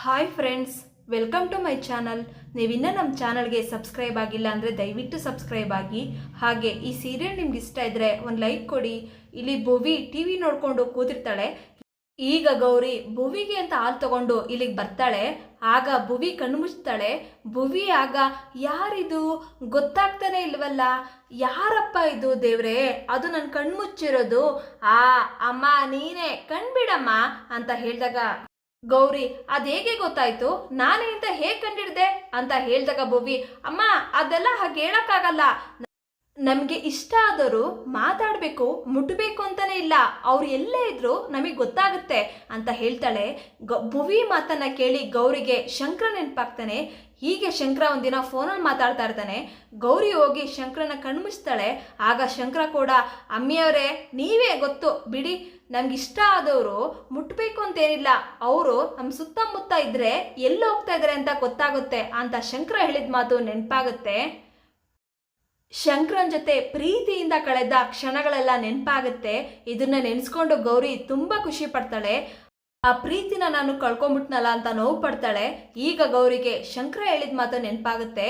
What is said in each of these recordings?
Hi friends welcome to my channel ನೀವಿನ್ನೂ ನಮ್ಮ ಚಾನಲ್ಗೆ ಸಬ್ಸ್ಕ್ರೈಬ್ ಆಗಿಲ್ಲ ಅಂದರೆ ದಯವಿಟ್ಟು ಸಬ್ಸ್ಕ್ರೈಬ್ ಆಗಿ. ಹಾಗೆ ಈ ಸೀರಿಯಲ್ ನಿಮ್ಗೆ ಇಷ್ಟ ಇದ್ದರೆ ಒಂದು ಲೈಕ್ ಕೊಡಿ. ಇಲ್ಲಿ ಭುವಿ ಟಿ ವಿ ನೋಡಿಕೊಂಡು ಕೂತಿರ್ತಾಳೆ. ಈಗ ಗೌರಿ ಭುವಿಗೆ ಅಂತ ಹಾಲು ತಗೊಂಡು ಇಲ್ಲಿಗೆ ಬರ್ತಾಳೆ. ಆಗ ಭುವಿ ಕಣ್ಮುಚ್ತಾಳೆ ಭುವಿ ಆಗ, ಯಾರಿದು? ಗೊತ್ತಾಗ್ತಾನೆ ಇಲ್ವಲ್ಲ? ಯಾರಪ್ಪ ಇದು ದೇವ್ರೆ? ಅದು ನನ್ನ ಕಣ್ಮುಚ್ಚಿರೋದು ಆ, ಅಮ್ಮ ನೀನೇ. ಕಣ್ಬಿಡಮ್ಮ, ಅಂತ ಹೇಳಿದಾಗ ಗೌರಿ, ಅದ್ ಹೇಗೆ ಗೊತ್ತಾಯ್ತು? ನಾನೇ ಅಂತ ಹೇಗೆ ಕಂಡಿಡ್ದೆ? ಅಂತ ಹೇಳ್ದಾಗ ಭುವಿ ಅಮ್ಮ, ಅದೆಲ್ಲ ಹಾಗೆ ಹೇಳಕ್ಕಾಗಲ್ಲ. ನಮಗೆ ಇಷ್ಟ ಆದವರು ಮಾತಾಡಬೇಕು ಮುಟ್ಟಬೇಕು ಅಂತಲೇ ಇಲ್ಲ. ಅವ್ರು ಎಲ್ಲೇ ಇದ್ರು ನಮಗೆ ಗೊತ್ತಾಗುತ್ತೆ ಅಂತ ಹೇಳ್ತಾಳೆ. ಗ, ಭುವಿ ಮಾತನ್ನ ಕೇಳಿ ಗೌರಿಗೆ ಶಂಕರ ನೆನಪಾಗ್ತಾನೆ. ಹೀಗೆ ಶಂಕರ ಒಂದಿನ ಫೋನಲ್ಲಿ ಮಾತಾಡ್ತಾ ಇರ್ತಾನೆ. ಗೌರಿ ಹೋಗಿ ಶಂಕರನ ಕಣ್ಮಿಸ್ತಾಳೆ ಆಗ ಶಂಕರ ಕೂಡ, ಅಮ್ಮಿಯವರೇ, ನೀವೇ ಗೊತ್ತು. ಬಿಡಿ ನಮ್ಗೆ ಇಷ್ಟ ಆದವರು ಮುಟ್ಟಬೇಕು ಅಂತೇನಿಲ್ಲ. ಅವರು ನಮ್ಮ ಸುತ್ತಮುತ್ತ ಇದ್ರೆ ಎಲ್ಲಿ ಹೋಗ್ತಾ ಇದ್ದಾರೆ ಅಂತ ಗೊತ್ತಾಗುತ್ತೆ ಅಂತ ಶಂಕರ ಹೇಳಿದ ಮಾತು ನೆನಪಾಗುತ್ತೆ. ಶಂಕರನ್ ಜೊತೆ ಪ್ರೀತಿಯಿಂದ ಕಳೆದ ಕ್ಷಣಗಳೆಲ್ಲ ನೆನಪಾಗುತ್ತೆ. ಇದನ್ನ ನೆನೆಸ್ಕೊಂಡು ಗೌರಿ ತುಂಬಾ ಖುಷಿ ಪಡ್ತಾಳೆ. ಆ ಪ್ರೀತಿನ ನಾನು ಕಳ್ಕೊಂಬಿಟ್ನಲ್ಲ ಅಂತ ನೋವು ಪಡ್ತಾಳೆ. ಈಗ ಗೌರಿಗೆ ಶಂಕರ ಹೇಳಿದ ಮಾತು ನೆನಪಾಗುತ್ತೆ.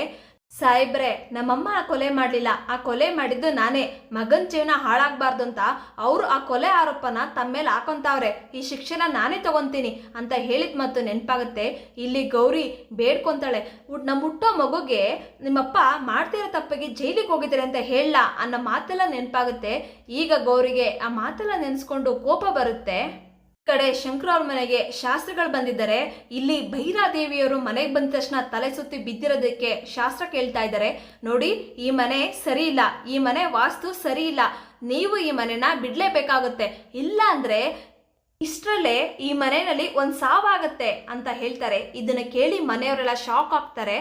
ಸಾಹೇಬ್ರೆ, ನಮ್ಮಮ್ಮ ಆ ಕೊಲೆ ಮಾಡಲಿಲ್ಲ. ಆ ಕೊಲೆ ಮಾಡಿದ್ದು ನಾನೇ. ಮಗನ ಜೀವನ ಹಾಳಾಗಬಾರ್ದು ಅಂತ ಅವರು ಆ ಕೊಲೆ ಆರೋಪನ ತಮ್ಮ ಮೇಲೆ ಹಾಕೊಂತಾವ್ರೆ. ಈ ಶಿಕ್ಷೆನ ನಾನೇ ತಗೊಂತೀನಿ ಅಂತ ಹೇಳಿದ ಮತ್ತು ನೆನಪಾಗುತ್ತೆ. ಇಲ್ಲಿ ಗೌರಿ ಬೇಡ್ಕೊಂತಾಳೆ. ನಮ್ಮ ಹುಟ್ಟೋ ಮಗುಗೆ ನಿಮ್ಮಪ್ಪ ಮಾಡ್ತಿರೋ ತಪ್ಪಿಗೆ ಜೈಲಿಗೆ ಹೋಗಿದ್ದಾರೆ ಅಂತ ಹೇಳಲ್ಲ ಅನ್ನೋ ಮಾತೆಲ್ಲ ನೆನಪಾಗುತ್ತೆ. ಈಗ ಗೌರಿಗೆ ಆ ಮಾತೆಲ್ಲ ನೆನೆಸ್ಕೊಂಡು ಕೋಪ ಬರುತ್ತೆ. ಕಡೆ ಶಂಕರ ಮನೆಗೆ ಶಾಸ್ತ್ರಗಳು ಬಂದಿದ್ದಾರೆ, ಇಲ್ಲಿ ಭೈರಾದೇವಿಯವರು ಮನೆಗೆ ಬಂದ ತಕ್ಷಣ ತಲೆ ಸುತ್ತಿ ಬಿದ್ದಿರೋದಕ್ಕೆ ಶಾಸ್ತ್ರ ಕೇಳ್ತಾ ಇದ್ದಾರೆ. ನೋಡಿ, ಈ ಮನೆ ಸರಿ ಇಲ್ಲ ಈ ಮನೆ ವಾಸ್ತು ಸರಿ ಇಲ್ಲ ನೀವು ಈ ಮನೆನ ಬಿಡಲೇಬೇಕಾಗುತ್ತೆ. ಇಲ್ಲ ಅಂದ್ರೆ ಇಷ್ಟರಲ್ಲೇ ಈ ಮನೆಯಲ್ಲಿ ಒಂದು ಸಾವಾಗತ್ತೆ ಅಂತ ಹೇಳ್ತಾರೆ. ಇದನ್ನ ಕೇಳಿ ಮನೆಯವರೆಲ್ಲ ಶಾಕ್ ಆಗ್ತಾರೆ.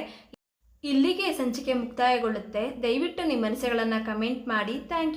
ಇಲ್ಲಿಗೆ ಸಂಚಿಕೆ ಮುಕ್ತಾಯಗೊಳ್ಳುತ್ತೆ. ದಯವಿಟ್ಟು ನಿಮ್ಮ ಮನಸ್ಸುಗಳನ್ನು ಕಮೆಂಟ್ ಮಾಡಿ. Thank you